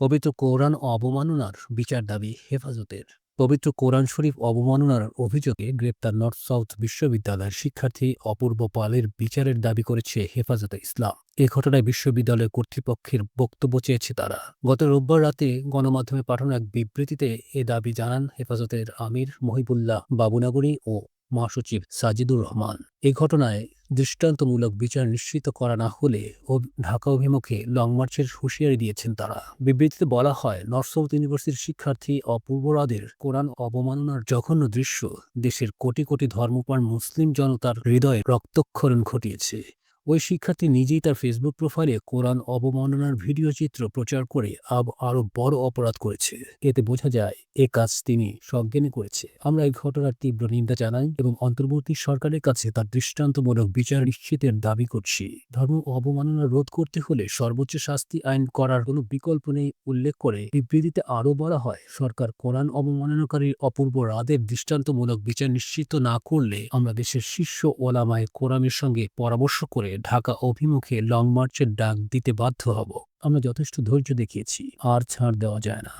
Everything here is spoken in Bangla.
পবিত্র কোরআন অবমাননার বিচার দাবি হেফাজতের। পবিত্র কোরআন শরীফ অবমাননার অভিযোগে গ্রেপ্তার নর্থ সাউথ বিশ্ববিদ্যালয়ের শিক্ষার্থী অপূর্ব পালের বিচারের দাবি করেছে হেফাজতে ইসলাম। এ ঘটনায় বিশ্ববিদ্যালয় কর্তৃপক্ষের বক্তব্য চেয়েছে তারা। গত রোববার রাতে গণমাধ্যমে পাঠানো এক বিবৃতিতে এ দাবি জানান হেফাজতের আমির মহিবুল্লাহ বাবুনাগরী ও মহাসচিব সাজিদুর রহমান। এ ঘটনায় দৃষ্টান্তমূলক বিচার নিশ্চিত করা না হলে ও ঢাকা অভিমুখে লংমার্চের হুঁশিয়ারি দিয়েছেন তারা। বিবৃতিতে বলা হয়, নর্থসাউথ ইউনিভার্সিটির শিক্ষার্থী অপূর্বরাদের কোরআন অবমাননার জঘন্য দৃশ্য দেশের কোটি কোটি ধর্মপ্রাণ মুসলিম জনতার হৃদয়ে রক্তক্ষরণ ঘটিয়েছে। ওই শিক্ষার্থী নিজেই তার ফেসবুক প্রোফাইলে কোরআন অবমাননার ভিডিও চিত্র প্রচার করে আব আরও বড় অপরাধ করেছে। এতে বোঝা যায়, এ কাজ তিনি সজ্ঞানে করেছে। আমরা এই ঘটনার তীব্র নিন্দা জানাই এবং অন্তর্বর্তী সরকারের কাছে তার দৃষ্টান্তমূলক বিচার নিশ্চিতের দাবি করছি। ধর্ম অবমাননা রোধ করতে হলে সর্বোচ্চ শাস্তি আইন করার কোনো বিকল্প নেই উল্লেখ করে বিবৃতিতে আরও বলা হয়, সরকার কোরআন অবমাননাকারী অপূর্ব রাদের দৃষ্টান্তমূলক বিচার নিশ্চিত না করলে আমরা দেশের শীর্ষ ওলামায় কোরআনের সঙ্গে পরামর্শ করে ঢাকা অভিমুখে লং মার্চের ডাক দিতে বাধ্য হব। আমরা যথেষ্ট ধৈর্য দেখিয়েছি, আর ছাড় দেওয়া যায় না।